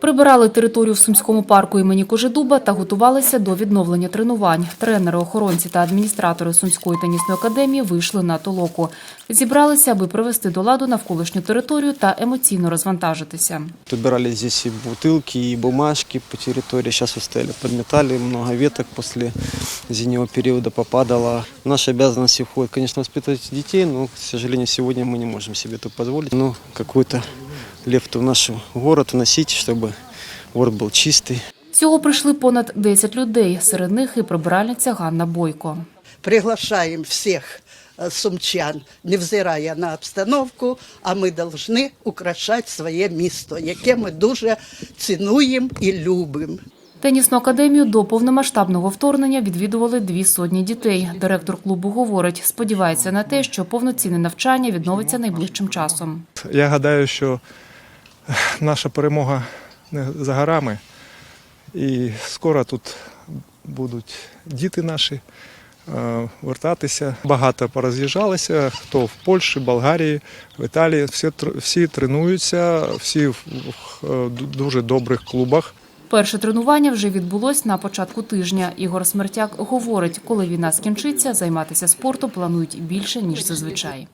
Прибирали територію в Сумському парку імені Кожедуба та готувалися до відновлення тренувань. Тренери, охоронці та адміністратори Сумської тенісної академії вийшли на толоку. Зібралися, аби привести до ладу навколишню територію та емоційно розвантажитися. Убирали здесь и бутылки, и бумажки по территории. Сейчас устояли, подметали, много веток после зимнего периода попадало. В наши обязанности входит, конечно, воспитывать детей, но, к сожалению, сегодня мы не можем себе это позволить. Ну, какую-то лепту в наш город вносить, чтобы город был чистый. Всього прийшли понад 10 людей, серед них і прибиральниця Ганна Бойко. приглашаем всех э, сумчан, невзирая на обстановку, а ми повинні украшати своє місто, яке ми дуже цінуємо і любимо. Тенісну академію до повномасштабного вторгнення відвідували дві сотні дітей. Директор клубу говорить, сподівається на те, що повноцінне навчання відновиться найближчим часом. Я гадаю, що наша перемога не за горами, і скоро тут будуть діти наші е, вертатися. Багато пороз'їжджалися, хто в Польщі, Болгарії, в Італії. Всі, всі тренуються, всі в в, е, дуже добрих клубах. Перше тренування вже відбулось на початку тижня. Ігор Смертяк говорить, коли війна скінчиться, займатися спортом планують більше ніж зазвичай.